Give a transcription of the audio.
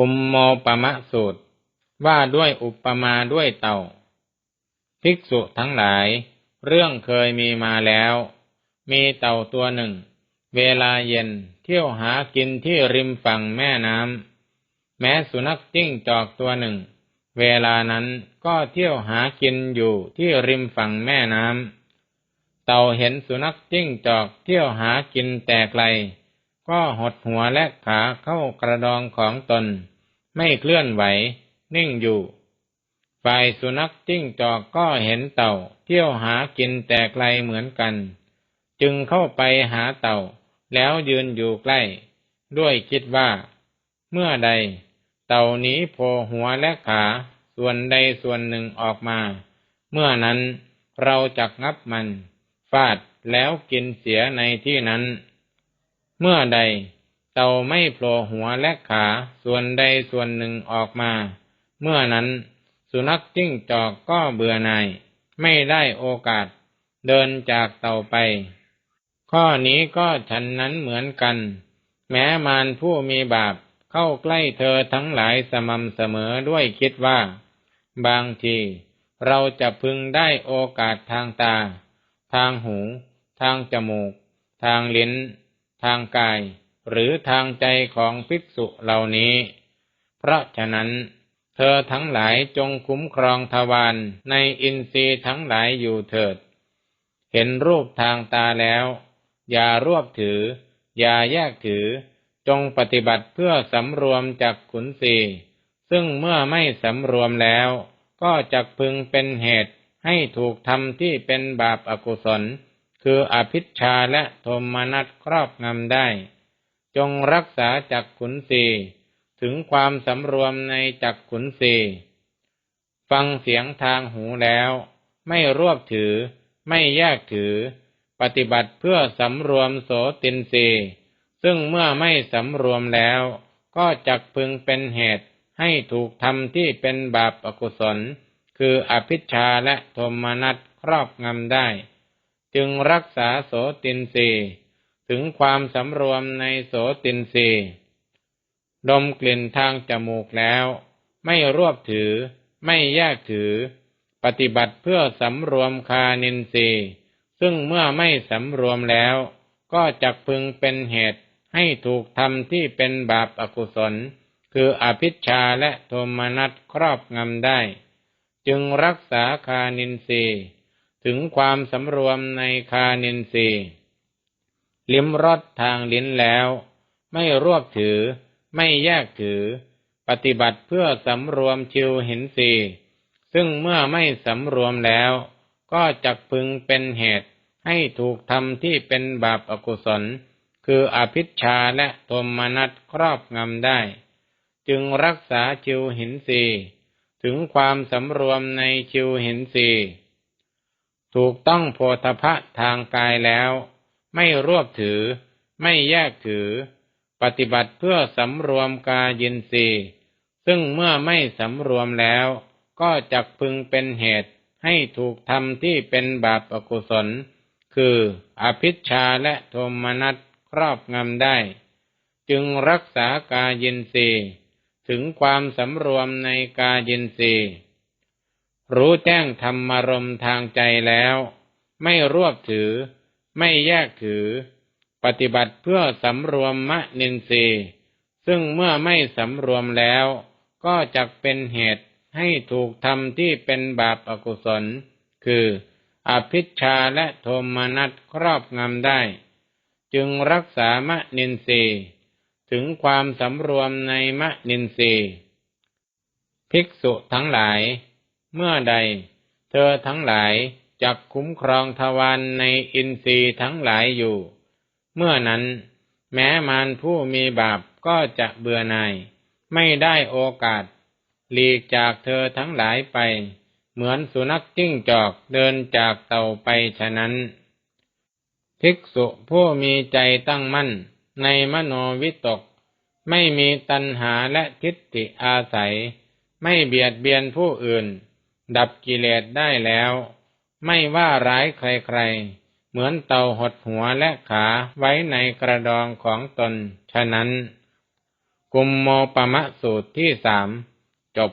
กุมโมปมะสูตร ว่าด้วยอุปมาด้วยเต่า ภิกษุทั้งหลาย เรื่องเคยมีมาแล้ว มีเต่าตัวหนึ่ง เวลาเย็นเที่ยวหากินที่ริมฝั่งแม่น้ำแม้สุนัขจิ้งจอกตัวหนึ่ง เวลานั้นก็เที่ยวหากินอยู่ที่ริมฝั่งแม่น้ำเต่าเห็นสุนัขจิ้งจอกเที่ยวหากินแต่ไกล ก็หดหัวและขาเข้ากระดองของตน ไม่เคลื่อนไหว นิ่งอยู่ ฝ่ายสุนัขจิ้งจอกก็เห็นเต่า เที่ยวหากินแต่ไกลเหมือนกัน จึงเข้าไปหาเต่า แล้วยืนอยู่ใกล้ ด้วยคิดว่า เมื่อใด เต่านี้โผล่หัวและขา ส่วนใดส่วนหนึ่งออกมา เมื่อนั้นเราจักงับมัน ฟาดแล้วกินเสียในที่นั้น เมื่อใดเต่าไม่โผล่หัวและขาส่วนใดส่วนหนึ่งออกมา เมื่อนั้นสุนัขจิ้งจอกก็เบื่อหน่าย ไม่ได้โอกาสเดินจากเต่าไป ข้อนี้ก็ฉันนั้นเหมือนกัน แม้มารผู้มีบาปเข้าใกล้เธอทั้งหลายสม่ำเสมอด้วยคิดว่า บางที เราจะพึงได้โอกาสทางตา ทางหู ทางจมูก ทางลิ้น ทางกาย หรือทางใจของภิกษุเหล่านี้ เพราะฉะนั้นเธอทั้งหลายจงคุ้มครองทวารในอินทรีย์ทั้งหลายอยู่เถิด เห็นรูปทางตาแล้ว อย่ารวบถือ อย่าแยกถือ จงปฏิบัติเพื่อสำรวมจากขุนศีซึ่งเมื่อไม่สำรวมแล้ว ก็จะพึงเป็นเหตุให้ถูกทำที่เป็นบาปอากุศล คืออภิชาและโทมนัสครอบงำได้ จงรักษาจักขุนศีถึงความสำรวมในจักขุนศีฟังเสียงทางหูแล้ว ไม่รวบถือ ไม่แยกถือ ปฏิบัติเพื่อสำรวมโสตินรีซึ่งเมื่อไม่สำรวมแล้ว ก็จักพึงเป็นเหตุให้ถูกทำที่เป็นบาปอกุศล คืออภิชาและโทมนัสครอบงำได้ จึงรักษาโสตินรีถึงความสำรวมในโสตินรีดมกลิ่นทางจมูกแล้ว ไม่รวบถือ ไม่แยกถือ ปฏิบัติเพื่อสำรวมคานินรีซึ่งเมื่อไม่สำรวมแล้ว ก็จักพึงเป็นเหตุให้ถูกทำที่เป็นบาปอากุศล คืออภิชาและโทมนัสครอบงำได้ จึงรักษาคานินรีย์ ถึงความสำรวมในคาเนนทรีลิ้มรสทางลิ้นแล้ว ไม่รวบถือ ไม่แยกถือ ปฏิบัติเพื่อสำรวมชิวหินสีซึ่งเมื่อไม่สำรวมแล้ว ก็จักพึงเป็นเหตุให้ถูกทำที่เป็นบาปอากุศล คืออภิชาและโทมนัสครอบงำได้ จึงรักษาชิวหินสีถึงความสำรวมในชิวหินสี ถูกต้องโพธพะทางกายแล้ว ไม่รวบถือ ไม่แยกถือ ปฏิบัติเพื่อสำรวมกายินรีซึ่งเมื่อไม่สำรวมแล้ว ก็จักพึงเป็นเหตุให้ถูกทำที่เป็นบาปอกุศล คืออภิชาและโทมนัสครอบงำได้ จึงรักษากายินรีถึงความสำรวมในกายินรี รู้แจ้งธรรมารมทางใจแล้ว ไม่รวบถือ ไม่แยกถือ ปฏิบัติเพื่อสำรวมมะนินทรีย์ซึ่งเมื่อไม่สำรวมแล้ว ก็จักเป็นเหตุให้ถูกทำที่เป็นบาปอกุศล คือ อภิชาและโทมนัสครอบงำได้ จึงรักษามะนินทรีย์ถึงความสำรวมในมะนินทรีย์ภิกษุทั้งหลาย เมื่อใด เธอทั้งหลายจักคุ้มครองทวารในอินทรีย์ทั้งหลายอยู่ เมื่อนั้น แม้มารผู้มีบาปก็จะเบื่อหน่าย ไม่ได้โอกาส หลีกจากเธอทั้งหลายไป เหมือนสุนัขจิ้งจอกเดินจากเต่าไปฉะนั้น ภิกษุผู้มีใจตั้งมั่นในมโนวิตก ไม่มีตัณหาและทิฏฐิอาศัย ไม่เบียดเบียนผู้อื่น ดับกิเลสได้แล้ว ไม่ว่าร้ายใครๆ เหมือนเต่าหดหัวและขาไว้ในกระดองของตน ฉะนั้น กุมโมปมะสูตรที่สามจบ